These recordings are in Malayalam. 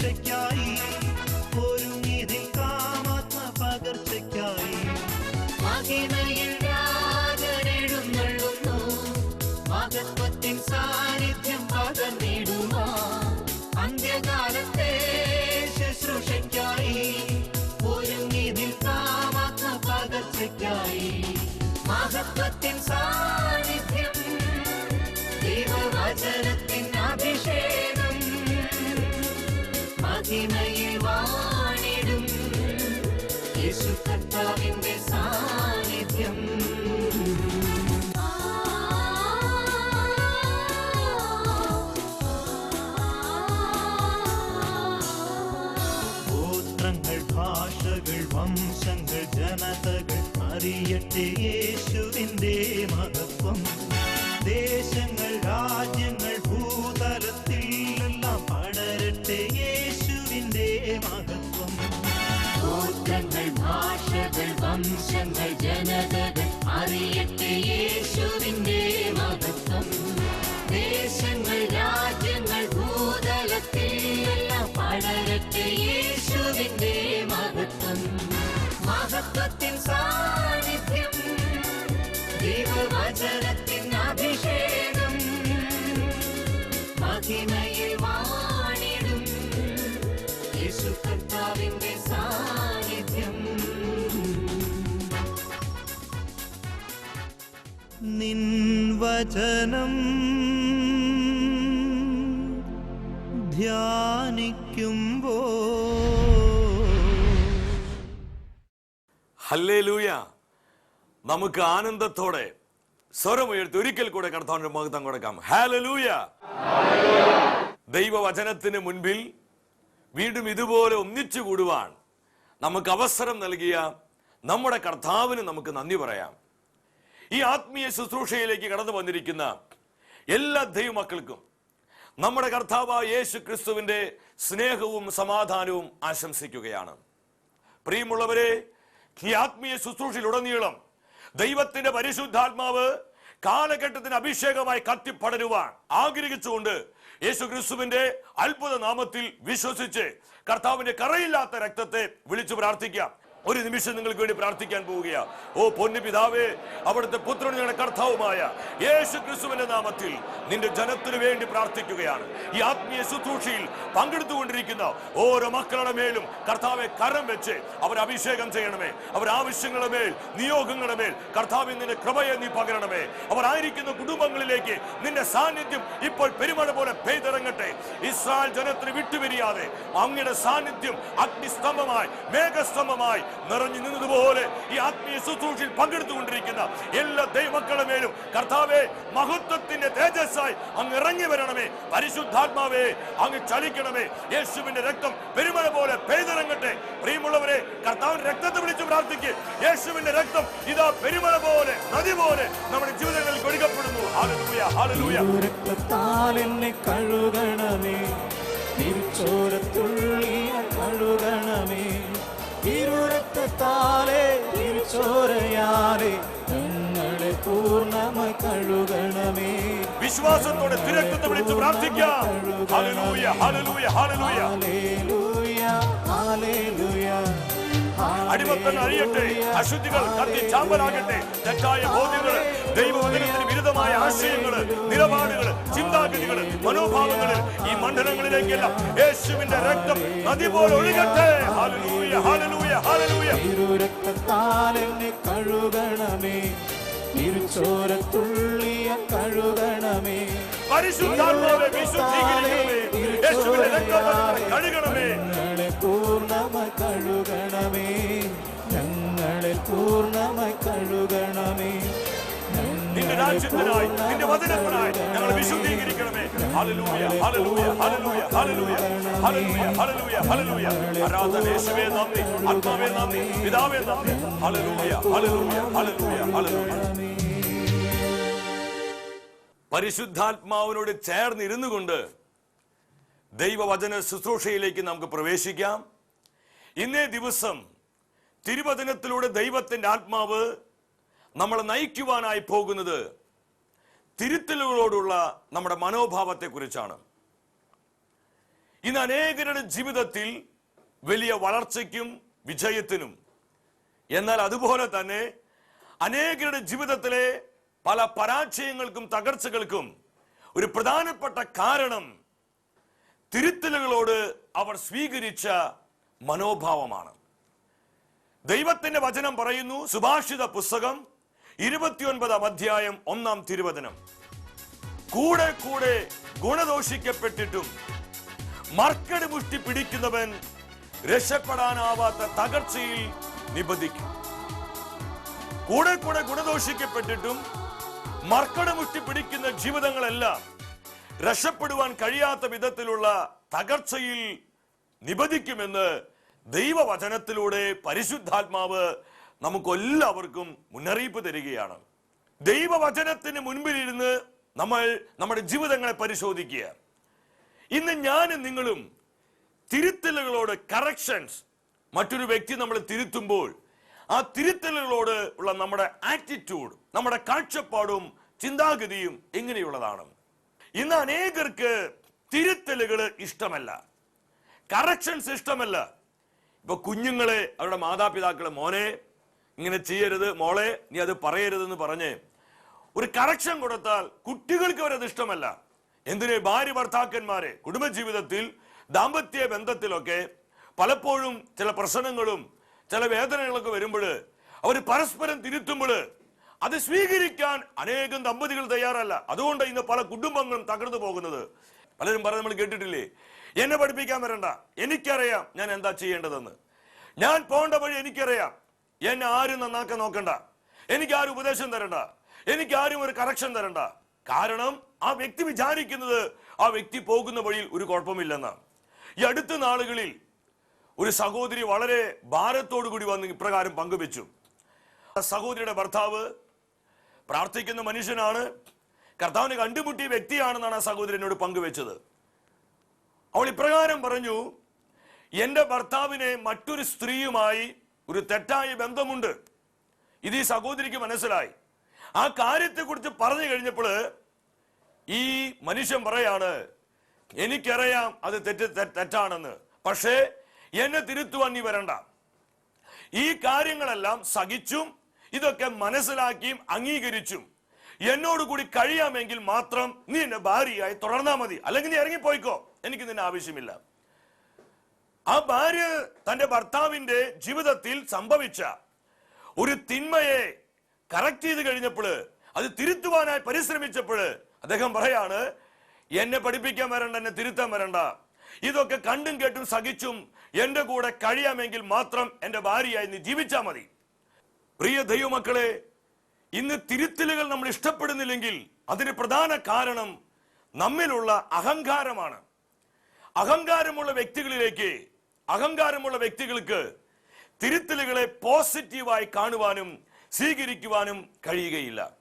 കാലത്തെ ശുശ്രൂഷയ്ക്കായി ഒരുങ്ങിതിൽ കാമാത്മ പകർച്ചയ്ക്കായി മഹത്വത്തിൻ സാന്നിധ്യം പകർ നേടുമോ അന്ത്യകാലത്തെ ശുശ്രൂഷയ്ക്കായി ഒരുങ്ങിതിൽ കാമാത്മ പകർച്ചയ്ക്കായി മഹത്വത്തിൻ സാന്നിധ്യം മഹിമയിൽ വാണിടും. യേശു കർത്താവിന്റെ സാന്നിധ്യം. വംശങ്ങൾ ജനതകൾ അറിയട്ടെ യേശുവിന്റെ മഹത്വം. നിൻ വചനം ധ്യാനിക്കുമ്പോ. ഹല്ലേലൂയ. നമുക്ക് ആനന്ദത്തോടെ സ്വരമുയർത്തി ഒരിക്കൽ കൂടെ കർത്താവിന്റെ മഹത്വം കൊടുക്കാം. ഹാലലൂയ ദൈവവചനത്തിന് മുൻപിൽ വീണ്ടും ഇതുപോലെ ഒന്നിച്ചു കൂടുവാൻ നമുക്ക് അവസരം നൽകിയ നമ്മുടെ കർത്താവിന് നമുക്ക് നന്ദി പറയാം. ഈ ആത്മീയ ശുശ്രൂഷയിലേക്ക് കടന്നു വന്നിരിക്കുന്ന എല്ലാ ദൈവമക്കൾക്കും നമ്മുടെ കർത്താവ് യേശു ക്രിസ്തുവിന്റെ സ്നേഹവും സമാധാനവും ആശംസിക്കുകയാണ്. പ്രിയമുള്ളവരെ ഈ ആത്മീയ ശുശ്രൂഷയിലുടനീളം ദൈവത്തിന്റെ പരിശുദ്ധാത്മാവ് കാലഘട്ടത്തിന് അഭിഷേകമായി കത്തിപ്പടരുവാൻ ആഗ്രഹിച്ചുകൊണ്ട് യേശു ക്രിസ്തുവിന്റെ അത്ഭുത നാമത്തിൽ വിശ്വസിച്ച് കർത്താവിന്റെ കറയില്ലാത്ത രക്തത്തെ വിളിച്ചു പ്രാർത്ഥിക്കാം. ഒരു നിമിഷം നിങ്ങൾക്ക് വേണ്ടി പ്രാർത്ഥിക്കാൻ പോവുകയാ. ഓ പൊന്നു പിതാവേ അവിടുത്തെ ഞങ്ങളുടെ കർത്താവുമായ യേശു ക്രിസ്തുവിന്റെ നാമത്തിൽ നിന്റെ ജനത്തിനു വേണ്ടി പ്രാർത്ഥിക്കുകയാണ്. ഈ ആത്മീയ ശുശ്രൂഷയിൽ പങ്കെടുത്തുകൊണ്ടിരിക്കുന്ന ഓരോ മക്കളുടെ മേലും കർത്താവെ കരം വെച്ച് അവർ അഭിഷേകം ചെയ്യണമേ. അവർ ആവശ്യങ്ങളുടെ മേൽ നിയോഗങ്ങളുടെ മേൽ കർത്താവിൽ നിന്റെ കൃപയെ നീ പകരണമേ. അവർ ആയിരിക്കുന്ന കുടുംബങ്ങളിലേക്ക് നിന്റെ സാന്നിധ്യം ഇപ്പോൾ പെരുമഴ പോലെ പെയ്തിറങ്ങട്ടെ. ഇസ്രായേൽ ജനത്തിന് വിട്ടുപിരിയാതെ അങ്ങയുടെ സാന്നിധ്യം അഗ്നിസ്തംഭമായി മേഘസ്തംഭമായി നിറഞ്ഞു നിന്നതുപോലെ ഈ ആത്മീയ ശുശ്രൂഷയിൽ പങ്കെടുത്തുകൊണ്ടിരിക്കുന്ന എല്ലാ ദൈവമക്കളുടെ മേലും കർത്താവെ മഹത്വത്തിന്റെ തേജസ്സായി അങ്ങ് ഇറങ്ങി വരണമേ. പരിശുദ്ധാത്മാവേ അങ്ങ് ചലിക്കണമേ. യേശുവിന്റെ രക്തം പെരുമഴ പോലെ പെയ്തിറങ്ങട്ടെ. പ്രിയമുള്ളവരെ കർത്താവിന്റെ രക്തത്തെ വിളിച്ചു പ്രാർത്ഥിക്ക്. യേശുവിന്റെ രക്തം ഇതാ പെരുമഴ പോലെ നദി പോലെ നമ്മുടെ ജീവിതങ്ങളിൽ ഒഴുകപ്പെടുന്നു ഹാലലൂയ ഹാലലൂയ രക്തത്താൽ എന്നെ കഴുകണമേ. തിരിച്ചോരത്തുള്ളിയ കഴുകണമേ. തിരിച്ചോരയാലേ ഞങ്ങളെ പൂർണമായി കഴുകണമേ. വിശ്വാസത്തോടെ തിരക്കത്തെ വിളിച്ച് പ്രാർത്ഥിക്കാം. Hallelujah hallelujah hallelujah. Hallelujah hallelujah അറിയട്ടെ അശുദ്ധികൾ കത്തി ചാമ്പലാകട്ടെ. തെറ്റായ ബോധ്യങ്ങൾ ദൈവവചനത്തിന് വിരുദ്ധമായ ആശയങ്ങൾ നിലപാടുകൾ ചിന്താഗതികൾ മനോഭാവങ്ങൾ ഈ മണ്ഡലങ്ങളിലേക്കെല്ലാം യേശുവിന്റെ രക്തം നദി പോലെ ഒഴുകട്ടെ. തിരുരക്തത്താൽ എന്നെ കഴുകണമേ. തിരുച്ചോരത്തുള്ളിയ കഴുകണമേ. ഞങ്ങളെ പൂർണമായി കഴുകണമേ. ഞങ്ങളെ പൂർണമായി കഴുകണമേ. നിന്റെ രാജ്യത്തിനായി നിന്റെ വചനത്തിനായി ഞങ്ങൾ വിശുദ്ധീകരിക്കണമേ. ഹല്ലേലൂയ ഹല്ലേലൂയ ഹല്ലേലൂയ ഹല്ലേലൂയ ഹല്ലേലൂയ ഹലലൂയ ആരാധന യേശുവേ നന്ദി ആത്മാവേ നന്ദി പിതാവേ നന്ദി. ഹല്ലേലൂയ ഹല്ലേലൂയ ഹല്ലേലൂയ ഹലലൂയ പരിശുദ്ധാത്മാവിനോട് ചേർന്നിരുന്നു കൊണ്ട് ദൈവവചന ശുശ്രൂഷയിലേക്ക് നമുക്ക് പ്രവേശിക്കാം. ഇന്നേ ദിവസം തിരുവചനത്തിലൂടെ ദൈവത്തിന്റെ ആത്മാവ് നമ്മളെ നയിക്കുവാനായി പോകുന്നത് തിരുത്തലുകളോടുള്ള നമ്മുടെ മനോഭാവത്തെക്കുറിച്ചാണ്. ഇന്ന് അനേകരുടെ ജീവിതത്തിൽ വലിയ വളർച്ചയ്ക്കും വിജയത്തിനും എന്നാൽ അതുപോലെ തന്നെ അനേകരുടെ ജീവിതത്തിലെ പല പരാജയങ്ങൾക്കും തകർച്ചകൾക്കും ഒരു പ്രധാനപ്പെട്ട കാരണം തിരുത്തലുകളോട് അവർ സ്വീകരിച്ച മനോഭാവമാണ്. ദൈവത്തിന്റെ വചനം പറയുന്നു സുഭാഷിത പുസ്തകം ഇരുപത്തിയൊൻപതാം അധ്യായം ഒന്നാം തിരുവചനം. കൂടെ കൂടെ ഗുണദോഷിക്കപ്പെട്ടിട്ടും മർക്കട് മുഷ്ടി പിടിക്കുന്നവൻ രക്ഷപ്പെടാനാവാത്ത തകർച്ചയിൽ നിബന്ധിക്കും. കൂടെ കൂടെ ഗുണദോഷിക്കപ്പെട്ടിട്ടും മർക്കട മുഷ്ടി പിടിക്കുന്ന ജീവിതങ്ങളെല്ലാം രക്ഷപ്പെടുവാൻ കഴിയാത്ത വിധത്തിലുള്ള തകർച്ചയിൽ നിബന്ധിക്കുമെന്ന് ദൈവവചനത്തിലൂടെ പരിശുദ്ധാത്മാവ് നമുക്കെല്ലാവർക്കും മുന്നറിയിപ്പ് തരികയാണ്. ദൈവവചനത്തിന് മുൻപിലിരുന്ന് നമ്മൾ നമ്മുടെ ജീവിതങ്ങളെ പരിശോധിക്കുക. ഇന്ന് ഞാനും നിങ്ങളും തിരുത്തലുകളോട് കറക്ഷൻസ് മറ്റൊരു വ്യക്തി നമ്മൾ തിരുത്തുമ്പോൾ ആ തിരുത്തലുകളോട് ഉള്ള നമ്മുടെ ആറ്റിറ്റ്യൂഡ് നമ്മുടെ കാഴ്ചപ്പാടും ചിന്താഗതിയും എങ്ങനെയുള്ളതാണ്? ഇന്ന് അനേകർക്ക് തിരുത്തലുകൾ ഇഷ്ടമല്ല. കറക്ഷൻസ് ഇഷ്ടമല്ല. ഇപ്പൊ കുഞ്ഞുങ്ങളെ അവരുടെ മാതാപിതാക്കളെ മോനെ ഇങ്ങനെ ചെയ്യരുത്. മോളെ നീ അത് പറയരുതെന്ന് പറഞ്ഞ് ഒരു കറക്ഷൻ കൊടുത്താൽ കുട്ടികൾക്ക് അവരത് ഇഷ്ടമല്ല. എന്തിന്? ഭാര്യ ഭർത്താക്കന്മാരെ കുടുംബജീവിതത്തിൽ ദാമ്പത്യ ബന്ധത്തിലൊക്കെ പലപ്പോഴും ചില പ്രശ്നങ്ങളും ചില വേദനകളൊക്കെ വരുമ്പോൾ അവർ പരസ്പരം തിരുത്തുമ്പോൾ അത് സ്വീകരിക്കാൻ അനേകം ദമ്പതികൾ തയ്യാറല്ല. അതുകൊണ്ട് ഇന്ന് പല കുടുംബങ്ങളും തകർന്നു പോകുന്നത്. പലരും പറഞ്ഞ് നമ്മൾ കേട്ടിട്ടില്ലേ? എന്നെ പഠിപ്പിക്കാൻ വരണ്ട. എനിക്കറിയാം ഞാൻ എന്താ ചെയ്യേണ്ടതെന്ന്. ഞാൻ പോകേണ്ട വഴി എനിക്കറിയാം. എന്നെ ആരും നന്നാക്കാൻ നോക്കണ്ട. എനിക്ക് ആരും ഉപദേശം തരണ്ട. എനിക്ക് ആരും ഒരു കറക്ഷൻ തരണ്ട. കാരണം ആ വ്യക്തി വിചാരിക്കുന്നത് ആ വ്യക്തി പോകുന്ന വഴിയിൽ ഒരു കുഴപ്പമില്ലെന്നാണ് ഈ അടുത്ത നാളുകളിൽ ഒരു സഹോദരി വളരെ ഭാരത്തോടു കൂടി വന്ന് ഇപ്രകാരം പങ്കുവെച്ചു. ആ സഹോദരിയുടെ ഭർത്താവ് പ്രാർത്ഥിക്കുന്ന മനുഷ്യനാണ്. കർത്താവിനെ കണ്ടുമുട്ടിയ വ്യക്തിയാണെന്നാണ് ആ സഹോദരനോട് പങ്കുവെച്ചത്. അവൾ ഇപ്രകാരം പറഞ്ഞു എന്റെ ഭർത്താവിനെ മറ്റൊരു സ്ത്രീയുമായി ഒരു തെറ്റായ ബന്ധമുണ്ട്. ഇത് ഈ സഹോദരിക്ക് മനസ്സിലായി. ആ കാര്യത്തെക്കുറിച്ച് പറഞ്ഞു കഴിഞ്ഞപ്പോൾ ഈ മനുഷ്യൻ പറയാണ് എനിക്കറിയാം അത് തെറ്റ് തെറ്റാണെന്ന്. പക്ഷേ എന്നെ തിരുത്തുവാൻ നീ വരണ്ട. ഈ കാര്യങ്ങളെല്ലാം സഹിച്ചും ഇതൊക്കെ മനസ്സിലാക്കിയും അംഗീകരിച്ചും എന്നോട് കൂടി കഴിയാമെങ്കിൽ മാത്രം നീ എന്റെ ഭാര്യയായി തുടർന്നാൽ മതി. അല്ലെങ്കിൽ നീ ഇറങ്ങിപ്പോയിക്കോ. എനിക്ക് നിന്നെ ആവശ്യമില്ല. ആ ഭാര്യ തന്റെ ഭർത്താവിന്റെ ജീവിതത്തിൽ സംഭവിച്ച ഒരു തിന്മയെ കറക്റ്റ് ചെയ്ത് കഴിഞ്ഞപ്പോൾ അത് തിരുത്തുവാനായി പരിശ്രമിച്ചപ്പോൾ അദ്ദേഹം പറയാണ് എന്നെ പഠിപ്പിക്കാൻ വരണ്ട എന്നെ തിരുത്താൻ വരണ്ട. ഇതൊക്കെ കണ്ടും കേട്ടും സഹിച്ചും എന്റെ കൂടെ കഴിയാമെങ്കിൽ മാത്രം എന്റെ ഭാര്യയായി നീ ജീവിച്ചാ മതി. പ്രിയ ദൈവമക്കളെ ഇന്ന് തിരുത്തലുകൾ നമ്മൾ ഇഷ്ടപ്പെടുന്നില്ലെങ്കിൽ അതിന് പ്രധാന കാരണം നമ്മിലുള്ള അഹങ്കാരമാണ്. അഹങ്കാരമുള്ള വ്യക്തികളിലേക്ക് അഹങ്കാരമുള്ള വ്യക്തികൾക്ക് തിരുത്തലുകളെ പോസിറ്റീവായി കാണുവാനും സ്വീകരിക്കുവാനും കഴിയുകയില്ല.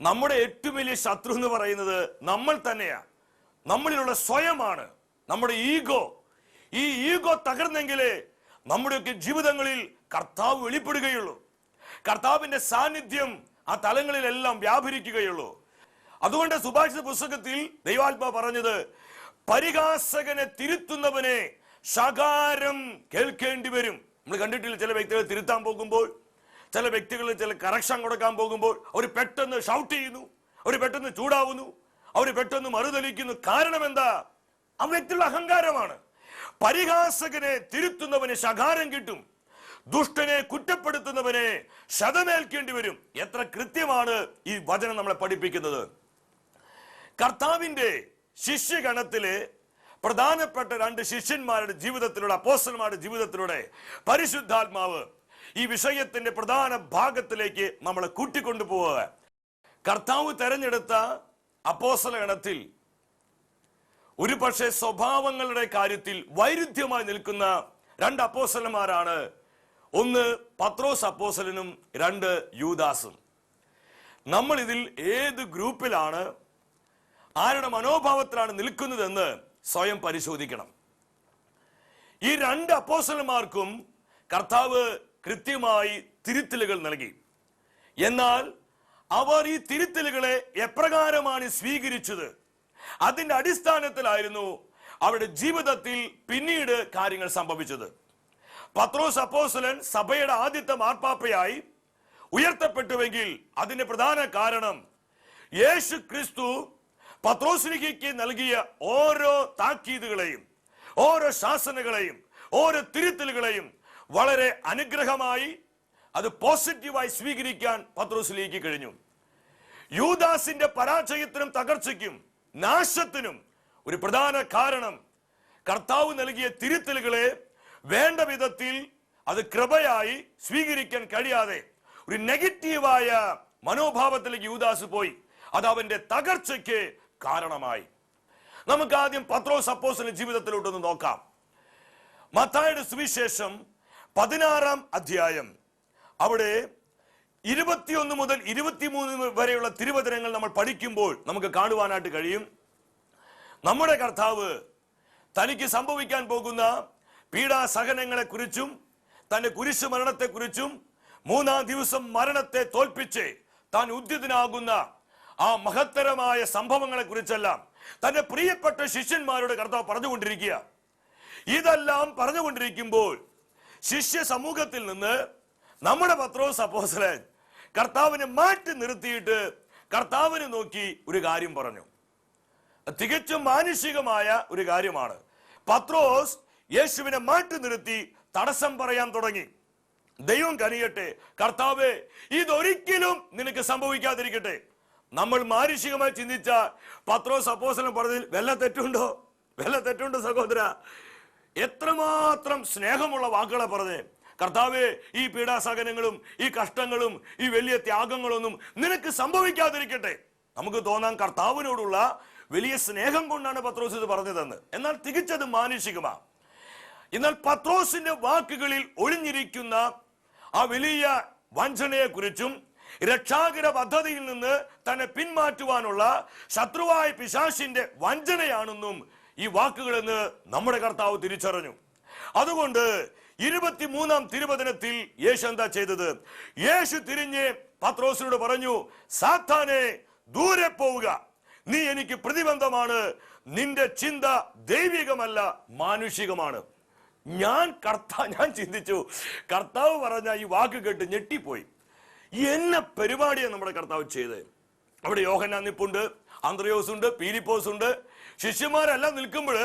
നമ്മുടെ ഏറ്റവും വലിയ ശത്രു എന്ന് പറയുന്നത് നമ്മൾ തന്നെയാണ് നമ്മളിലുള്ള സ്വയമാണ്. നമ്മുടെ ഈഗോ. ഈ ഈഗോ തകർന്നെങ്കിലേ നമ്മുടെയൊക്കെ ജീവിതങ്ങളിൽ കർത്താവ് വെളിപ്പെടുകയുള്ളൂ. കർത്താവിന്റെ സാന്നിധ്യം ആ തലങ്ങളിലെല്ലാം വ്യാപരിക്കുകയുള്ളൂ. അതുകൊണ്ട് സുഭാഷിത പുസ്തകത്തിൽ ദൈവാത്മാ പറഞ്ഞത് പരിഹാസകനെ തിരുത്തുന്നവനെ ശകാരം കേൾക്കേണ്ടി വരും. നമ്മൾ കണ്ടിട്ടില്ല ചില വ്യക്തികളെ തിരുത്താൻ പോകുമ്പോൾ ചില വ്യക്തികൾ ചില കറക്ഷൻ കൊടുക്കാൻ പോകുമ്പോൾ അവർ പെട്ടെന്ന് ഷൗട്ട് ചെയ്യുന്നു അവർ പെട്ടെന്ന് ചൂടാവുന്നു അവർ പെട്ടെന്ന് മറുതലിക്കുന്നു കാരണം എന്താ? ആ വ്യക്തിയുള്ള അഹങ്കാരമാണ്. പരിഹാസകനെ തിരുത്തുന്നവന് ശകാരം കിട്ടും. ദുഷ്ടനെ കുറ്റപ്പെടുത്തുന്നവനെ ശതമേൽക്കേണ്ടി വരും. എത്ര കൃത്യമാണ് ഈ വചനം നമ്മളെ പഠിപ്പിക്കുന്നത്. കർത്താവിന്റെ ശിഷ്യഗണത്തിലെ പ്രധാനപ്പെട്ട രണ്ട് ശിഷ്യന്മാരുടെ ജീവിതത്തിലൂടെ അപ്പോസ്റ്റന്മാരുടെ ജീവിതത്തിലൂടെ പരിശുദ്ധാത്മാവ് ഈ വിഷയത്തിന്റെ പ്രധാന ഭാഗത്തിലേക്ക് നമ്മളെ കൂട്ടിക്കൊണ്ടുപോവുക കർത്താവ് തെരഞ്ഞെടുത്ത അപ്പോസല ഇണത്തിൽ ഒരു പക്ഷേ സ്വഭാവങ്ങളുടെ കാര്യത്തിൽ വൈരുദ്ധ്യമായി നിൽക്കുന്ന രണ്ട് അപ്പോസലന്മാരാണ് ഒന്ന് പത്രോസ് അപ്പോസ്തലനും രണ്ട് യൂദാസും. നമ്മൾ ഇതിൽ ഏത് ഗ്രൂപ്പിലാണ് ആരുടെ മനോഭാവത്തിലാണ് നിൽക്കുന്നതെന്ന് സ്വയം പരിശോധിക്കണം. ഈ രണ്ട് അപ്പോസലന്മാർക്കും കർത്താവ് കൃത്യമായി തിരുത്തലുകൾ നൽകി. എന്നാൽ അവർ ഈ തിരുത്തലുകളെ എപ്രകാരമാണ് സ്വീകരിച്ചത്? അതിന്റെ അടിസ്ഥാനത്തിലായിരുന്നു അവരുടെ ജീവിതത്തിൽ പിന്നീട് കാര്യങ്ങൾ സംഭവിച്ചത്. പത്രോസ് അപ്പോസലൻ സഭയുടെ ആദ്യത്തെ മാർപ്പാപ്പയായി ഉയർത്തപ്പെട്ടുവെങ്കിൽ അതിന്റെ പ്രധാന കാരണം യേശു ക്രിസ്തു പത്രോസിനിക്ക് നൽകിയ ഓരോ താക്കീതുകളെയും ഓരോ ശാസനകളെയും ഓരോ തിരുത്തലുകളെയും വളരെ അനുഗ്രഹമായി അത് പോസിറ്റീവായി സ്വീകരിക്കാൻ പത്രോസിലേക്ക് കഴിഞ്ഞു. യൂദാസിന്റെ പരാജയത്തിനും തകർച്ചയ്ക്കും നാശത്തിനും ഒരു പ്രധാന കാരണം കർത്താവ് നൽകിയ തിരുത്തലുകളെ വേണ്ട വിധത്തിൽ അത് കൃപയായി സ്വീകരിക്കാൻ കഴിയാതെ ഒരു നെഗറ്റീവായ മനോഭാവത്തിലേക്ക് യൂദാസ് പോയി. അത് അവന്റെ തകർച്ചയ്ക്ക് കാരണമായി. നമുക്ക് ആദ്യം പത്രോസ് അപ്പോസിന്റെ ജീവിതത്തിലോട്ടൊന്ന് നോക്കാം. മത്തായുടെ സുവിശേഷം പതിനാറാം അധ്യായം. അവിടെ ഇരുപത്തിയൊന്ന് മുതൽ ഇരുപത്തിമൂന്ന് വരെയുള്ള തിരുവചനങ്ങൾ നമ്മൾ പഠിക്കുമ്പോൾ നമുക്ക് കാണുവാനായിട്ട് കഴിയും. നമ്മുടെ കർത്താവ് തനിക്ക് സംഭവിക്കാൻ പോകുന്ന പീഡാസഹനങ്ങളെ കുറിച്ചും തന്റെ കുരിശു മരണത്തെ കുറിച്ചും മൂന്നാം ദിവസം മരണത്തെ തോൽപ്പിച്ച് താൻ ഉദ്യതനാകുന്ന ആ മഹത്തരമായ സംഭവങ്ങളെ കുറിച്ചെല്ലാം തന്റെ പ്രിയപ്പെട്ട ശിഷ്യന്മാരോട് കർത്താവ് പറഞ്ഞുകൊണ്ടിരിക്കുക. ഇതെല്ലാം പറഞ്ഞുകൊണ്ടിരിക്കുമ്പോൾ ശിഷ്യ സമൂഹത്തിൽ നിന്ന് നമ്മുടെ പത്രോസ് അപ്പോസലൻ കർത്താവിനെ മാറ്റി നിർത്തിയിട്ട് കർത്താവിനെ നോക്കി ഒരു കാര്യം പറഞ്ഞു. തികച്ചും മാനുഷികമായ ഒരു കാര്യമാണ്. പത്രോസ് യേശുവിനെ മാറ്റി നിർത്തി തടസ്സം പറയാൻ തുടങ്ങി. ദൈവം കനിയട്ടെ കർത്താവെ ഇതൊരിക്കലും നിനക്ക് സംഭവിക്കാതിരിക്കട്ടെ. നമ്മൾ മാനുഷികമായി ചിന്തിച്ച പത്രോ അപ്പോസലം പറഞ്ഞതിൽ വല്ല തെറ്റുണ്ടോ? വല്ല തെറ്റുണ്ടോ സഹോദര? എത്രമാത്രം സ്നേഹമുള്ള വാക്കുകളെ പറഞ്ഞേ. കർത്താവെ ഈ പീഡാസഹനങ്ങളും ഈ കഷ്ടങ്ങളും ഈ വലിയ ത്യാഗങ്ങളൊന്നും നിനക്ക് സംഭവിക്കാതിരിക്കട്ടെ. നമുക്ക് തോന്നാം കർത്താവിനോടുള്ള വലിയ സ്നേഹം കൊണ്ടാണ് പത്രോസ് ഇത് പറഞ്ഞതെന്ന്. എന്നാൽ തികച്ചത് മാനുഷികമാ. എന്നാൽ പത്രോസിന്റെ വാക്കുകളിൽ ഒളിഞ്ഞിരിക്കുന്ന ആ വലിയ വഞ്ചനയെ കുറിച്ചും രക്ഷാകര പദ്ധതിയിൽ നിന്ന് തന്നെ പിന്മാറ്റുവാനുള്ള ശത്രുവായ പിശാശിന്റെ വഞ്ചനയാണെന്നും ഈ വാക്കുകളെന്ന് നമ്മുടെ കർത്താവ് തിരിച്ചറിഞ്ഞു. അതുകൊണ്ട് ഇരുപത്തിമൂന്നാം തിരുവചനത്തിൽ യേശു എന്താ ചെയ്തത്? യേശു തിരിഞ്ഞ് പത്രോസിനോട് പറഞ്ഞു സാത്താനെ ദൂരെ പോവുക. നീ എനിക്ക് പ്രതിബന്ധമാണ്. നിന്റെ ചിന്ത ദൈവികമല്ല മാനുഷികമാണ്. ഞാൻ കർത്താവ് ഞാൻ ചിന്തിച്ചു. കർത്താവ് പറഞ്ഞ ഈ വാക്ക് കേട്ട് ഞെട്ടിപ്പോയി. എന്ന പരിപാടിയാണ് നമ്മുടെ കർത്താവ് ചെയ്തത്. അവിടെ യോഹന്നാൻ നിപ്പുണ്ട് ആന്ത്രയോസ് ഉണ്ട് പീലിപ്പോസ് ഉണ്ട് ശിഷ്യന്മാരെല്ലാം നിൽക്കുമ്പോൾ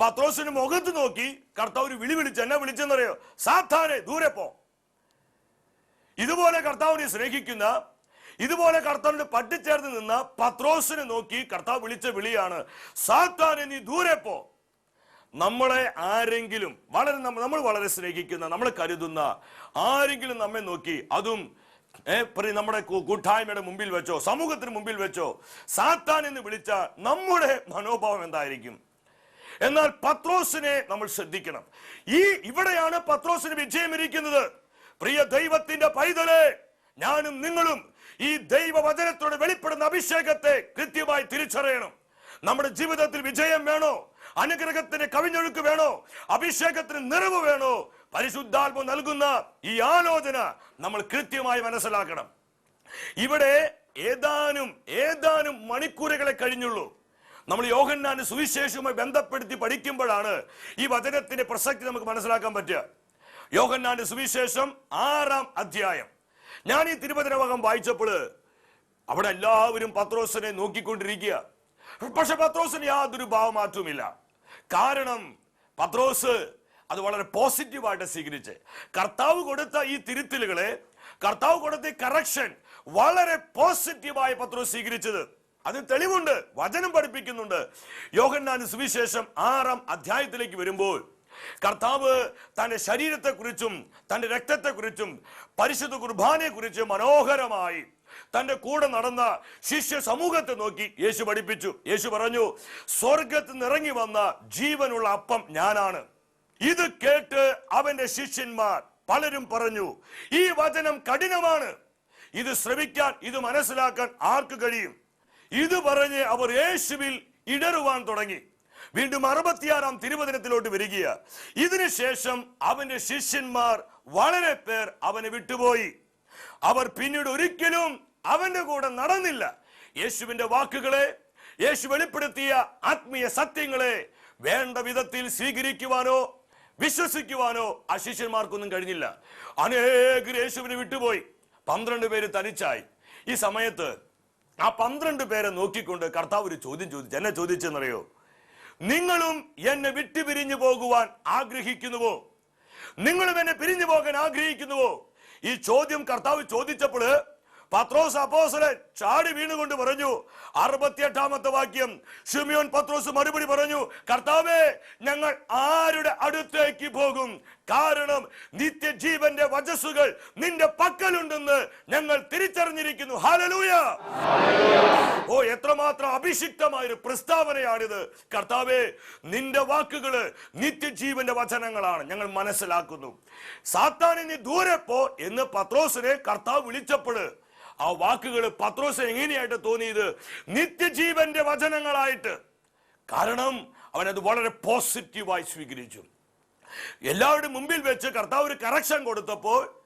പത്രോസിന് മുഖത്ത് നോക്കി കർത്താവ് ഒരു വിളി വിളിച്ച് എന്നെ വിളിച്ചെന്നറിയോ? സാധാരണ ദൂരെ പോ. ഇതുപോലെ കർത്താവിനെ സ്നേഹിക്കുന്ന ഇതുപോലെ കർത്താവിന്റെ പട്ടിച്ചേർന്ന് നിന്ന പത്രോസിനെ നോക്കി കർത്താവ് വിളിച്ച വിളിയാണ് സാത്താനെ നീ ദൂരെ പോ. നമ്മളെ ആരെങ്കിലും വളരെ നമ്മൾ വളരെ സ്നേഹിക്കുന്ന നമ്മൾ കരുതുന്ന ആരെങ്കിലും നമ്മെ നോക്കി അതും നമ്മുടെ കൂട്ടായ്മയുടെ മുമ്പിൽ വെച്ചോ സമൂഹത്തിന് മുമ്പിൽ വെച്ചോ സാത്താൻ എന്ന് വിളിച്ച നമ്മുടെ മനോഭാവം എന്തായിരിക്കും? എന്നാൽ പത്രോസിനെ നമ്മൾ ശ്രദ്ധിക്കണം. ഈ ഇവിടെയാണ് പത്രോസിന് വിജയം ഇരിക്കുന്നത് പ്രിയ ദൈവത്തിന്റെ പൈതലെ ഞാനും നിങ്ങളും ഈ ദൈവവചനത്തോടെ വെളിപ്പെടുന്ന അഭിഷേകത്തെ കൃത്യമായി തിരിച്ചറിയണം. നമ്മുടെ ജീവിതത്തിൽ വിജയം വേണോ? അനുഗ്രഹത്തിന് കവിഞ്ഞൊഴുക്ക് വേണോ? അഭിഷേകത്തിന് നിറവ് വേണോ? പരിശുദ്ധാത്മ നൽകുന്ന ഈ ആലോചന നമ്മൾ കൃത്യമായി മനസ്സിലാക്കണം. ഇവിടെ ഏതാനും ഏതാനും മണിക്കൂറുകളെ കഴിഞ്ഞുള്ളൂ. നമ്മൾ യോഹന്നാന്റെ സുവിശേഷവുമായി ബന്ധപ്പെടുത്തി പഠിക്കുമ്പോഴാണ് ഈ വചനത്തിന്റെ പ്രസക്തി നമുക്ക് മനസ്സിലാക്കാൻ പറ്റുക. യോഹന്നാന്റെ സുവിശേഷം ആറാം അധ്യായം. ഞാൻ ഈ തിരുവചനഭാഗം വായിച്ചപ്പോൾ അവിടെ എല്ലാവരും പത്രോസിനെ നോക്കിക്കൊണ്ടിരിക്കുക. പക്ഷെ പത്രോസിന് യാതൊരു ഭാവമാറ്റവുമില്ല. കാരണം പത്രോസ് അത് വളരെ പോസിറ്റീവായിട്ട് സ്വീകരിച്ച്. കർത്താവ് കൊടുത്ത ഈ തിരുത്തലുകളെ കർത്താവ് കൊടുത്ത ഈ കറക്ഷൻ വളരെ പോസിറ്റീവായ പത്രം സ്വീകരിച്ചത്. അത് തെളിവുണ്ട് വചനം പഠിപ്പിക്കുന്നുണ്ട്. യോഹന്നാൻ സുവിശേഷം ആറാം അധ്യായത്തിലേക്ക് വരുമ്പോൾ കർത്താവ് തന്റെ ശരീരത്തെക്കുറിച്ചും തന്റെ രക്തത്തെക്കുറിച്ചും പരിശുദ്ധ കുർബാനയെ കുറിച്ച് മനോഹരമായി തന്റെ കൂടെ നടന്ന ശിഷ്യ സമൂഹത്തെ നോക്കി യേശു പഠിപ്പിച്ചു. യേശു പറഞ്ഞു സ്വർഗത്ത് നിറങ്ങി വന്ന ജീവനുള്ള അപ്പം ഞാനാണ്. ഇത് കേട്ട് അവന്റെ ശിഷ്യന്മാർ പലരും പറഞ്ഞു ഈ വചനം കഠിനമാണ്. ഇത് ശ്രവിക്കാൻ ഇത് മനസ്സിലാക്കാൻ ആർക്ക് കഴിയും? ഇത് പറഞ്ഞ് അവർ യേശുവിൽ ഇടറുവാൻ തുടങ്ങി. വീണ്ടും അറുപത്തിയാറാം തിരുവചനത്തിലോട്ട് വരിക ഇതിനുശേഷം അവന്റെ ശിഷ്യന്മാർ വളരെ പേർ അവനെ വിട്ടുപോയി. അവർ പിന്നീട് ഒരിക്കലും അവന്റെ കൂടെ നടന്നില്ല. യേശുവിന്റെ വാക്കുകളെ യേശു വെളിപ്പെടുത്തിയ ആത്മീയ സത്യങ്ങളെ വേണ്ട വിധത്തിൽ സ്വീകരിക്കുവാനോ വിശ്വസിക്കുവാനോ ആ ശിഷ്യന്മാർക്കൊന്നും കഴിഞ്ഞില്ല. അനേകർ യേശുവിനെ വിട്ടുപോയി. പന്ത്രണ്ട് പേര് തനിച്ചായി. ഈ സമയത്ത് ആ പന്ത്രണ്ട് പേരെ നോക്കിക്കൊണ്ട് കർത്താവ് ഒരു ചോദ്യം ചോദിച്ചു. എന്നെ ചോദിച്ചെന്നറിയോ? നിങ്ങളും എന്നെ വിട്ടുപിരിഞ്ഞു പോകുവാൻ ആഗ്രഹിക്കുന്നുവോ? നിങ്ങളും എന്നെ പിരിഞ്ഞു പോകാൻ ആഗ്രഹിക്കുന്നുവോ? ഈ ചോദ്യം കർത്താവ് ചോദിച്ചപ്പോൾ പത്രോസ് അപ്പോസലൻ ചാടി വീണുകൊണ്ട് പറഞ്ഞു അറുപത്തിയെട്ടാമത്തെ വാക്യം. ഷിമിയോൻ പത്രോസ് മറുപടി പറഞ്ഞു കർത്താവേ ഞങ്ങൾ ആരുടെ അടുത്തേക്ക് പോകും? കാരണം നിത്യജീവന്റെ വചസ്സുകൾ നിന്റെ പക്കലുണ്ടെന്ന് ഞങ്ങൾ തിരിച്ചറിഞ്ഞിരിക്കുന്നു. ഹാലലൂയ ഓ എത്രമാത്രം അഭിഷിക്തമായ ഒരു പ്രസ്താവനയാണിത്. കർത്താവേ നിന്റെ വാക്കുകൾ നിത്യജീവന്റെ വചനങ്ങളാണ്. ഞങ്ങൾ മനസ്സിലാക്കുന്നു. സാത്താനിന് ദൂരെ പോ എന്ന് പത്രോസിനെ കർത്താവ് വിളിച്ചപ്പോൾ ആ വാക്കുകൾ പത്രോസ് എങ്ങനെയായിട്ട് തോന്നിയത്? നിത്യജീവന്റെ വചനങ്ങളായിട്ട്. കാരണം അവനത് വളരെ പോസിറ്റീവായി സ്വീകരിച്ചു. എല്ലാവരുടെ മുമ്പിൽ വെച്ച് കർത്താവ് ഒരു കറക്ഷൻ കൊടുത്തപ്പോൾ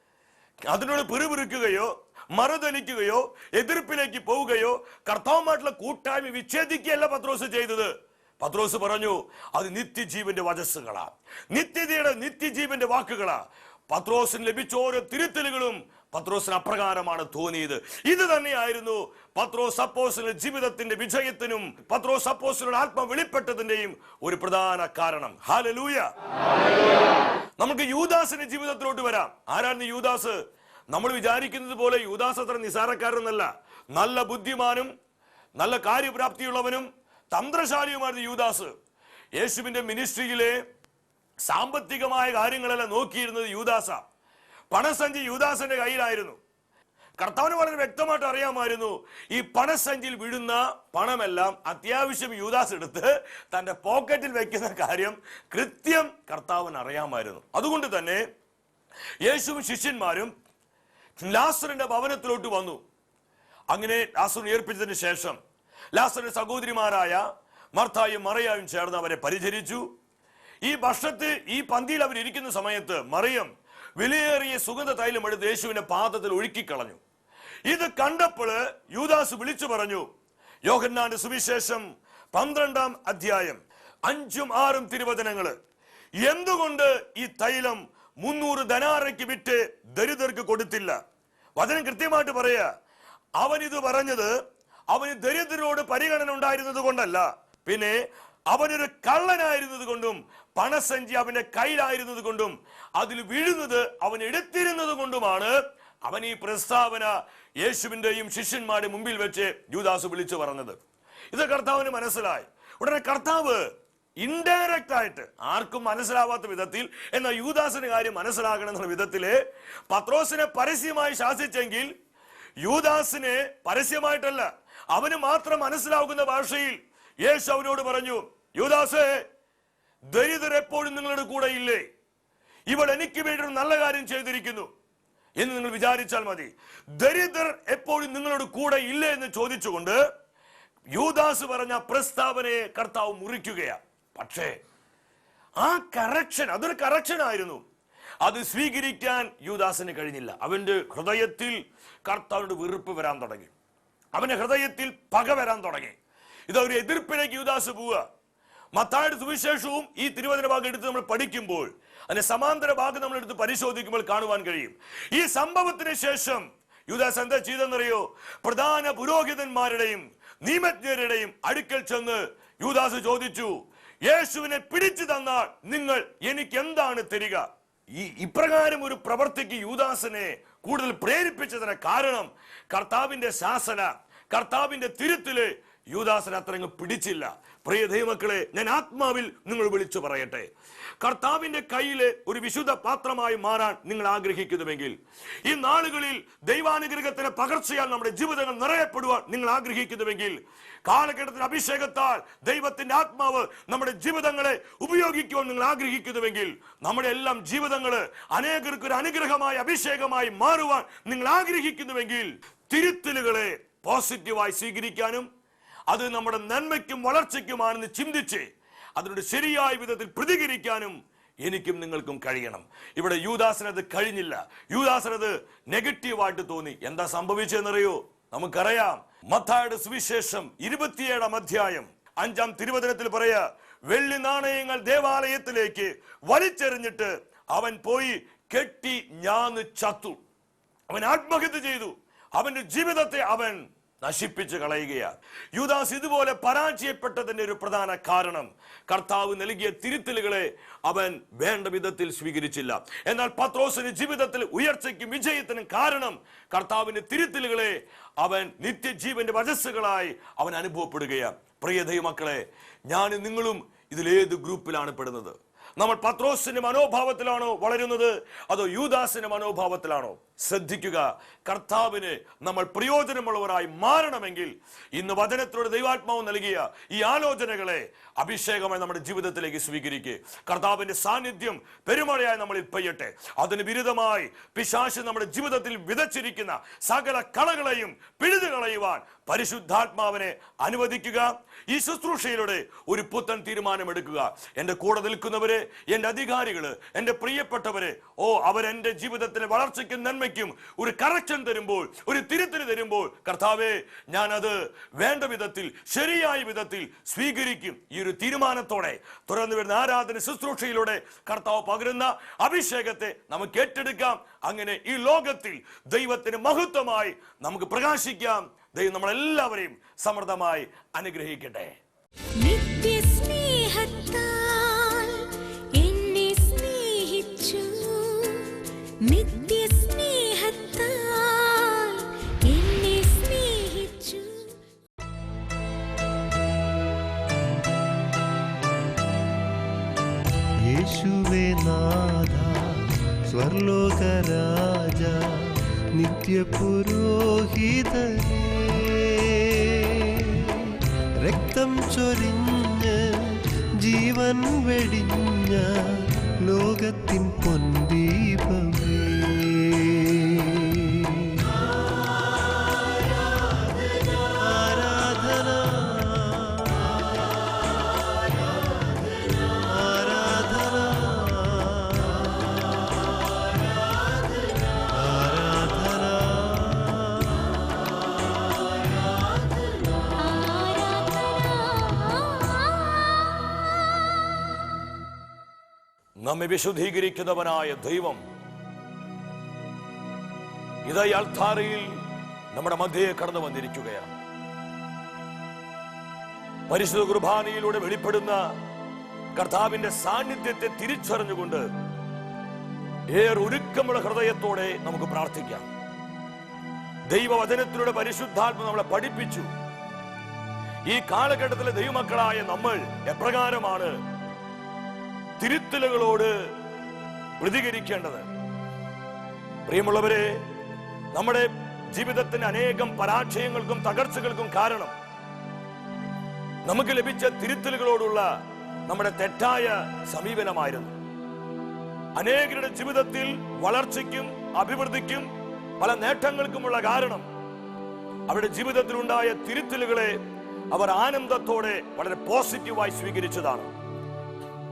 അതിനോട് പിറുപിറുക്കുകയോ മറുതലിക്കുകയോ എതിർപ്പിലേക്ക് പോവുകയോ കർത്താവുമായിട്ടുള്ള കൂട്ടായ്മ വിച്ഛേദിക്കുകയല്ല പത്രോസ് ചെയ്തത്. പത്രോസ് പറഞ്ഞു അത് നിത്യജീവന്റെ വചസ്സുകളാ. നിത്യതയുടെ നിത്യജീവന്റെ വാക്കുകളാ. പത്രോസിന് ലഭിച്ച ഓരോ തിരുത്തലുകളും പത്രോസിന് അപ്രകാരമാണ് തോന്നിയത്. ഇത് തന്നെയായിരുന്നു പത്രോസ് സപ്പോസിന് ജീവിതത്തിന്റെ വിജയത്തിനും പത്രോസ് അപ്പോസിന്റെ ആത്മ വെളിപ്പെട്ടതിന്റെയും ഒരു പ്രധാന കാരണം. ഹാലലൂയ നമുക്ക് യൂദാസിന്റെ ജീവിതത്തിലോട്ട് വരാം. ആരാണ് യൂദാസ്? നമ്മൾ വിചാരിക്കുന്നത് പോലെ യൂദാസ് അത്ര നിസാരക്കാരനല്ല നല്ല ബുദ്ധിമാനും നല്ല കാര്യപ്രാപ്തിയുള്ളവനും തന്ത്രശാലിയുമായിരുന്നു യൂദാസ്. യേശുവിന്റെ മിനിസ്ട്രിയിലെ സാമ്പത്തികമായ കാര്യങ്ങളെല്ലാം നോക്കിയിരുന്നത് യൂദാസ. പണസഞ്ചി യൂദാസിന്റെ കയ്യിലായിരുന്നു. കർത്താവിന് വളരെ വ്യക്തമായിട്ട് അറിയാമായിരുന്നു ഈ പണസഞ്ചിയിൽ വിഴുന്ന പണമെല്ലാം അത്യാവശ്യം യൂദാസ് എടുത്ത് തന്റെ പോക്കറ്റിൽ വെക്കുന്ന കാര്യം കൃത്യം കർത്താവിന് അറിയാമായിരുന്നു. അതുകൊണ്ട് തന്നെ യേശുവും ശിഷ്യന്മാരും ലാസറിന്റെ ഭവനത്തിലോട്ട് വന്നു. അങ്ങനെ ലാസർ ഉയർപ്പിച്ചതിന് ശേഷം ലാസറിന്റെ സഹോദരിമാരായ മർത്തായും മറയായും ചേർന്ന് അവരെ പരിചരിച്ചു. ഈ ഭക്ഷണത്തിൽ ഈ പന്തിയിൽ അവർ ഇരിക്കുന്ന സമയത്ത് മറിയം വിലയേറിയ സുഗന്ധ തൈലം എടുത്ത് യേശുവിന്റെ പാദത്തിൽ ഒഴുക്കിക്കളഞ്ഞു. ഇത് കണ്ടപ്പോൾ യൂദാസ് വിളിച്ചു പറഞ്ഞു യോഹന്നാന്റെ സുവിശേഷം പന്ത്രണ്ടാം അധ്യായം അഞ്ചും ആറും തിരുവചനങ്ങൾ. എന്തുകൊണ്ട് ഈ തൈലം മുന്നൂറ് ധനാറയ്ക്ക് വിറ്റ് ദരിദ്രർക്ക് കൊടുത്തില്ല? വചനം കൃത്യമായിട്ട് പറയാ അവൻ ഇത് പറഞ്ഞത് അവന് ദരിദ്രരോട് പരിഗണന ഉണ്ടായിരുന്നത് കൊണ്ടല്ല. പിന്നെ അവനൊരു കള്ളനായിരുന്നത് കൊണ്ടും പണസഞ്ചി അവന്റെ കയ്യിലായിരുന്നത് കൊണ്ടും അതിൽ വീഴുന്നത് അവൻ എടുത്തിരുന്നത് കൊണ്ടുമാണ് അവൻ ഈ പ്രസ്താവന യേശുവിന്റെയും ശിഷ്യന്മാരുടെ മുമ്പിൽ വെച്ച് ജൂദാസ് വിളിച്ചു പറഞ്ഞത്. ഇത് കർത്താവിന് മനസ്സിലായി. ഉടനെ കർത്താവ് ഇൻഡയറക്റ്റ് ആയിട്ട് ആർക്കും മനസ്സിലാവാത്ത വിധത്തിൽ എന്നാൽ യൂദാസിന്റെ കാര്യം മനസ്സിലാക്കണം എന്നുള്ള വിധത്തിൽ പത്രോസിനെ പരസ്യമായി ശാസിച്ചെങ്കിൽ യൂദാസിനെ പരസ്യമായിട്ടല്ല അവന് മാത്രം മനസ്സിലാകുന്ന ഭാഷയിൽ യേശു അവനോട് പറഞ്ഞു യൂദാസേ ദരിദ്രർ എപ്പോഴും നിങ്ങളുടെ കൂടെ ഇല്ലേ? ഇവൾ എനിക്ക് വേണ്ടി ഒരു നല്ല കാര്യം ചെയ്തിരിക്കുന്നു എന്ന് നിങ്ങൾ വിചാരിച്ചാൽ മതി. ദരിദ്രർ എപ്പോഴും നിങ്ങളുടെ കൂടെ ഇല്ലേ എന്ന് ചോദിച്ചുകൊണ്ട് യൂദാസ് പറഞ്ഞ പ്രസ്താവനയെ കർത്താവ് മുറിക്കുകയാണ്. പക്ഷേ ആ കറക്ഷൻ അതൊരു കറക്ഷൻ ആയിരുന്നു. അത് സ്വീകരിക്കാൻ യൂദാസിന് കഴിഞ്ഞില്ല. അവന്റെ ഹൃദയത്തിൽ കർത്താവിന്റെ വെറുപ്പ് വരാൻ തുടങ്ങി. അവന്റെ ഹൃദയത്തിൽ പക വരാൻ തുടങ്ങി. ഇതൊരു എതിർപ്പിലേക്ക് യൂദാസ് പോവുക. മത്തായുടെ സുവിശേഷവും ഈ തിരുവചന ഭാഗം എടുത്ത് നമ്മൾ പഠിക്കുമ്പോൾ അതിന്റെ സമാന്തര ഭാഗം നമ്മൾ എടുത്ത് പരിശോധിക്കുമ്പോൾ കാണുവാൻ കഴിയും. ഈ സംഭവത്തിന് ശേഷം യുദാസ് എന്താ ചെയ്തെന്നറിയോ പ്രധാന പുരോഹിതന്മാരുടെയും നിയമജ്ഞരുടെയും അടുക്കൽ ചെന്ന് യുദാസ് ചോദിച്ചു യേശുവിനെ പിടിച്ചു തന്നാൽ നിങ്ങൾ എനിക്ക് എന്താണ് തരിക? ഈ ഇപ്രകാരം ഒരു പ്രവർത്തിക്ക് യുദാസിനെ കൂടുതൽ പ്രേരിപ്പിച്ചതിന് കാരണം കർത്താവിന്റെ ശാസന കർത്താവിന്റെ തിരുത്തിൽ യുദാസിനെ അത്ര പിടിച്ചില്ല. പ്രിയ ദൈവമക്കളെ ഞാൻ ആത്മാവിൽ നിങ്ങൾ വിളിച്ചു പറയട്ടെ. കർത്താവിന്റെ കയ്യിലെ ഒരു വിശുദ്ധ പാത്രമായി മാറാൻ നിങ്ങൾ ആഗ്രഹിക്കുന്നുവെങ്കിൽ ഈ നാളുകളിൽ ദൈവാനുഗ്രഹത്തിന് പകർച്ചയാൽ നമ്മുടെ ജീവിതങ്ങൾ നിറയപ്പെടുവാൻ നിങ്ങൾ ആഗ്രഹിക്കുന്നുവെങ്കിൽ കാലഘട്ടത്തിന്റെ അഭിഷേകത്താൽ ദൈവത്തിന്റെ ആത്മാവ് നമ്മുടെ ജീവിതങ്ങളെ ഉപയോഗിക്കുവാൻ നിങ്ങൾ ആഗ്രഹിക്കുന്നുവെങ്കിൽ നമ്മുടെ എല്ലാം ജീവിതങ്ങൾ അനേകർക്ക് ഒരു അനുഗ്രഹമായി അഭിഷേകമായി മാറുവാൻ നിങ്ങൾ ആഗ്രഹിക്കുന്നുവെങ്കിൽ തിരുത്തലുകളെ പോസിറ്റീവായി സ്വീകരിക്കാനും അത് നമ്മുടെ നന്മയ്ക്കും വളർച്ചയ്ക്കുമാണെന്ന് ചിന്തിച്ച് അതിനോട് ശരിയായ വിധത്തിൽ പ്രതികരിക്കാനും എനിക്കും നിങ്ങൾക്കും കഴിയണം. ഇവിടെ യൂദാസിനത് കഴിഞ്ഞില്ല. യൂദാസിനത് നെഗറ്റീവായിട്ട് തോന്നി. എന്താ സംഭവിച്ചെന്നറിയോ? നമുക്കറിയാം. മത്തായുടെ സുവിശേഷം ഇരുപത്തിയേഴാം അധ്യായം അഞ്ചാം തിരുവചനത്തിൽ പറയാ വെള്ളി നാണയങ്ങൾ ദേവാലയത്തിലേക്ക് വലിച്ചെറിഞ്ഞിട്ട് അവൻ പോയി കെട്ടി ഞാന്ന് ചത്തു. അവൻ ആത്മഹത്യ ചെയ്തു. അവന്റെ ജീവിതത്തെ അവൻ നശിപ്പിച്ചു കളയുകയാണ്. യുദാസ് ഇതുപോലെ പരാജയപ്പെട്ടതിന്റെ ഒരു പ്രധാന കാരണം കർത്താവ് നൽകിയ തിരുത്തലുകളെ അവൻ വേണ്ട വിധത്തിൽ സ്വീകരിച്ചില്ല. എന്നാൽ പത്രോസിന് ജീവിതത്തിൽ ഉയർച്ചയ്ക്കും വിജയത്തിനും കാരണം കർത്താവിന്റെ തിരുത്തലുകളെ അവൻ നിത്യജീവന്റെ വചസ്സുകളായി അവൻ അനുഭവപ്പെടുകയാണ്. പ്രിയ ദൈവമക്കളെ ഞാൻ നിങ്ങളും ഇതിലേത് ഗ്രൂപ്പിലാണ് പെടുന്നത്? നമ്മൾ പത്രോസിന്റെ മനോഭാവത്തിലാണോ വളരുന്നത്? അതോ യൂദാസിന്റെ മനോഭാവത്തിലാണോ? ശ്രദ്ധിക്കുക. കർത്താവിന് നമ്മൾ പ്രയോജനമുള്ളവരായി മാറണമെങ്കിൽ ഇന്ന് വചനത്തിലൂടെ ദൈവാത്മാവ് നൽകിയ ഈ ആലോചനകളെ അഭിഷേകമായി നമ്മുടെ ജീവിതത്തിലേക്ക് സ്വീകരിക്കുക കർത്താവിന്റെ സാന്നിധ്യം പെരുമഴയായി നമ്മളിൽ പെയ്യട്ടെ. അതിന് വിരുദ്ധമായി പിശാശ് നമ്മുടെ ജീവിതത്തിൽ വിതച്ചിരിക്കുന്ന സകല കളകളെയും പിഴുതു കളയുവാൻ പരിശുദ്ധാത്മാവിനെ അനുവദിക്കുക. ഈ ശുശ്രൂഷയിലൂടെ ഒരു പുത്തൻ തീരുമാനമെടുക്കുക. എന്റെ കൂടെ നിൽക്കുന്നവര് എന്റെ അധികാരികൾ എന്റെ പ്രിയപ്പെട്ടവര് ഓ അവരെന്റെ ജീവിതത്തിലെ വളർച്ചയ്ക്കും നന്മയ്ക്കും ഒരു കറക്ഷൻ തരുമ്പോൾ ഒരു തിരുത്തിന് തരുമ്പോൾ കർത്താവെ ഞാനത് വേണ്ട വിധത്തിൽ ശരിയായ വിധത്തിൽ സ്വീകരിക്കും ഈ ഒരു തീരുമാനത്തോടെ. തുറന്നു വരുന്ന ആരാധന ശുശ്രൂഷയിലൂടെ കർത്താവ് പകരുന്ന അഭിഷേകത്തെ നമുക്ക് ഏറ്റെടുക്കാം. അങ്ങനെ ഈ ലോകത്തിൽ ദൈവത്തിന് മഹത്വമായി നമുക്ക് പ്രകാശിക്കാം. ദൈവം നമ്മളെല്ലാവരെയും സമൃദ്ധമായി അനുഗ്രഹിക്കട്ടെ. നിത്യസ്നേഹത്താൽ എന്നെ സ്നേഹിച്ചു. നിത്യസ്നേഹത്താൽ നമ്മെ വിശുദ്ധീകരിക്കുന്നവനായ ദൈവം ഇതായി അൽത്താറയിൽ നമ്മുടെ മധ്യയെ കടന്നു വന്നിരിക്കുകയാണ്. പരിശുദ്ധ കുർബാനയിലൂടെ വെളിപ്പെടുന്ന കർത്താവിന്റെ സാന്നിധ്യത്തെ തിരിച്ചറിഞ്ഞുകൊണ്ട് ഏറെ ഒരുക്കമുള്ള ഹൃദയത്തോടെ നമുക്ക് പ്രാർത്ഥിക്കാം. ദൈവവചനത്തിലൂടെ പരിശുദ്ധാത്മ നമ്മളെ പഠിപ്പിച്ചു. ഈ കാലഘട്ടത്തിലെ ദൈവമക്കളായ നമ്മൾ എപ്രകാരമാണ് തിരുത്തലുകളോട് പ്രതികരിക്കേണ്ടത്. പ്രിയമുള്ളവരെ നമ്മുടെ ജീവിതത്തിന് അനേകം പരാജയങ്ങൾക്കും തകർച്ചകൾക്കും കാരണം നമുക്ക് ലഭിച്ച തിരുത്തലുകളോടുള്ള നമ്മുടെ തെറ്റായ സമീപനമായിരുന്നു. അനേകരുടെ ജീവിതത്തിൽ വളർച്ചയ്ക്കും അഭിവൃദ്ധിക്കും പല നേട്ടങ്ങൾക്കുമുള്ള കാരണം അവരുടെ ജീവിതത്തിലുണ്ടായ തിരുത്തലുകളെ അവർ ആനന്ദത്തോടെ വളരെ പോസിറ്റീവായി സ്വീകരിച്ചതാണ്.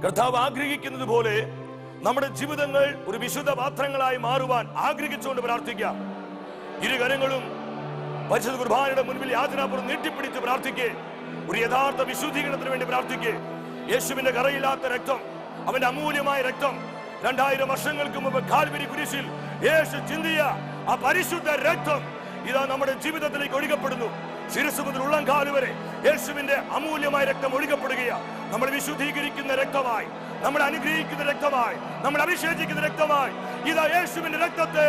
കർത്താവ് ആഗ്രഹിക്കുന്നത് പോലെ നമ്മുടെ ജീവിതങ്ങൾ ഒരു വിശുദ്ധ പാത്രങ്ങളായി മാറുവാൻ ആഗ്രഹിച്ചുകൊണ്ട് പ്രാർത്ഥിക്കാം ഇരുകരങ്ങളും പരിശുദ്ധ കുർബാനയുടെ മുൻപിൽ യാതനാപുരം നീട്ടിപ്പിടിച്ച് പ്രാർത്ഥിക്കേ ഒരു യഥാർത്ഥ വിശുദ്ധീകരണത്തിന് വേണ്ടി പ്രാർത്ഥിക്കേ യേശുവിന്റെ കറയില്ലാത്ത രക്തം അവന്റെ അമൂല്യമായ രക്തം രണ്ടായിരം വർഷങ്ങൾക്ക് മുമ്പ് കാൽവരി കുരിശിൽ യേശു ചിന്തിയ ആ പരിശുദ്ധ രക്തം ഇതാ നമ്മുടെ ജീവിതത്തിലേക്ക് ഒഴുകപ്പെടുന്നു. ശിരസ് മുതൽ ഉള്ളംകാൽ വരെ യേശുവിന്റെ അമൂല്യമായ രക്തം ഒഴുകപ്പെടുകയാ. നമ്മൾ വിശുദ്ധീകരിക്കുന്ന രക്തമായി നമ്മൾ അനുഗ്രഹിക്കുന്ന രക്തമായി നമ്മൾ അഭിഷേചിക്കുന്ന രക്തമായി. ഇതാ യേശുവിന്റെ രക്തത്തെ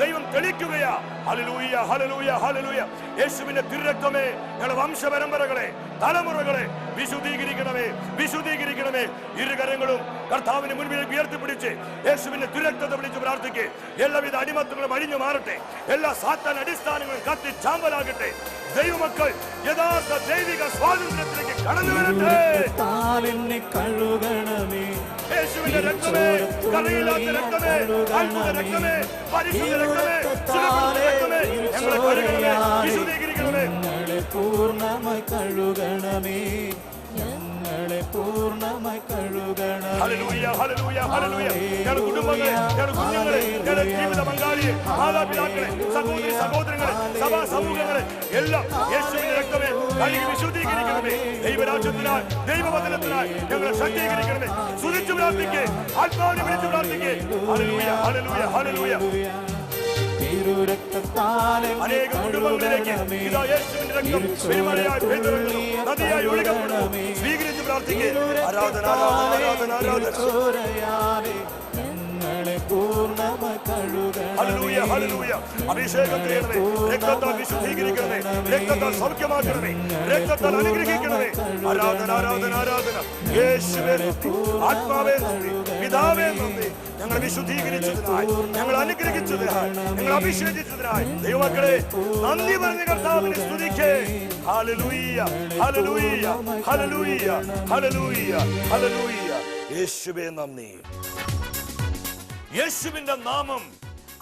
ദൈവം തെളിക്കുകയാ. ഹലലൂയ ഹലലൂയ ഹലലൂയ യേശുവിന്റെ തിരുരക്തമേ ഞങ്ങളുടെ വംശപരമ്പരകളെ തലമുറകളെ വിശുദ്ധീകരിക്കണമേ വിശുദ്ധീകരിക്കണമേ. ഇരുകരങ്ങളും കർത്താവിന് മുൻപിൽ ഉയർത്തിപ്പിടിച്ച് യേശുവിന്റെ തിരുരക്തത്തെ വിളിച്ച് പ്രാർത്ഥിക്കേ. എല്ലാവിധ അടിമത്തങ്ങളും അഴിഞ്ഞു മാറട്ടെ. എല്ലാ സാത്താൻ അടിസ്ഥാനങ്ങളും കത്തി ചാമ്പലാകട്ടെ. ദൈവമക്കൾ യഥാർത്ഥ ദൈവിക സ്വാതന്ത്ര്യത്തിലേക്ക് കടന്നു വരട്ടെ. താൽ എന്നെ കഴുകണമേ. യേശുവിന്റെ രക്തമേ കറയില്ലാത്ത രക്തമേ അത്ഭുത രക്തമേ പരിശുദ്ധ രക്തമേ സുരക്ഷിത രക്തമേ ഞങ്ങളെ കഴുകണമേ വിശുദ്ധീകരിക്കണമേ. പൂർണമായി കഴുകണമേ. ഞങ്ങളെ പൂർണമായി കഴുകണം കുടുംബങ്ങളെ കുഞ്ഞുങ്ങളെ ജീവിത പങ്കാളിയെ മാതാപിതാക്കളെ സഹോദരി സഹോദരങ്ങളെ സഭാ സമൂഹങ്ങളെ എല്ലാം യേശുവിന്റെ രക്തമേ കഴുകി വിശുദ്ധീകരിക്കണമേ. ദൈവരാജ്യത്തിനായി ദൈവവചനത്തിനായി ഞങ്ങളെ ശക്തീകരിക്കണമേ സുതിച്ചു പ്രാർത്ഥിക്കേ ആത്മാവിനെ വിളിച്ചു പ്രാർത്ഥിക്കേ. ഹല്ലേലൂയ ഹല്ലേലൂയ ഹല്ലേലൂയ തിരുരക്തത്താലെ അനേക കുടുംബങ്ങളിലേക്ക് ഇതാ യേശുവിന്റെ രക്തം പെരുമഴയായി പെയ്തിറങ്ങുന്നു നദിയായി ഒഴുകപ്പെടുന്നു. പ്രാർത്ഥിക്കേ ആരാധന ആരാധന ആരാധന ഹല്ലേലൂയ ഹല്ലേലൂയ. അഭിഷേകം ചെയ്യണമേ രക്തത്താൽ വിശുദ്ധീകരിക്കണമേ രക്തത്താൽ സൗഖ്യമാക്കണമേ രക്തത്താൽ അനുഗ്രഹിക്കണമേ. ആരാധന ആരാധന ആരാധന. യേശുവേ നന്ദി. ആത്മാവേ നന്ദി. പിതാവേ നന്ദി. ഞങ്ങൾ വിശുദ്ധീകരിച്ചതിനായി ഞങ്ങൾ അനുഗ്രഹിച്ചതിനായി ഞങ്ങൾ അഭിഷേകിച്ചതിനായി ദൈവമക്കളെ നന്ദി പറഞ്ഞ കർത്താവിനെ സ്തുതിക്കേ. ഹല്ലേലൂയ ഹല്ലേലൂയ ഹല്ലേലൂയ ഹല്ലേലൂയ ഹല്ലേലൂയ യേശുവേ നന്ദി. യേശുവിന്റെ നാമം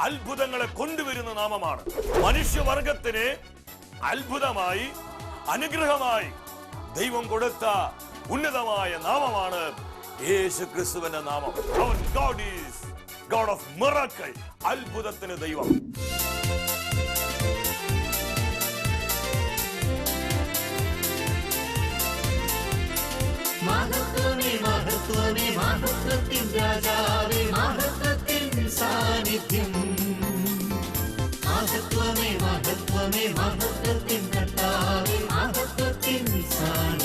അത്ഭുതങ്ങളെ കൊണ്ടുവരുന്ന നാമമാണ്. മനുഷ്യവർഗത്തിന് അത്ഭുതമായി അനുഗ്രഹമായി ദൈവം കൊടുത്ത ഉന്നതമായ നാമമാണ് യേശു ക്രിസ്തുവിന്റെ നാമം God is God of miracle അത്ഭുതത്തിന് ദൈവം. மகத்துவத்தின் ராஜாவே மகத்துவத்தின் சாநித்தியம். மகத்துவமே மகத்துவமே மகத்துவத்தின் கட்டாவே மகத்துவத்தின் சாணி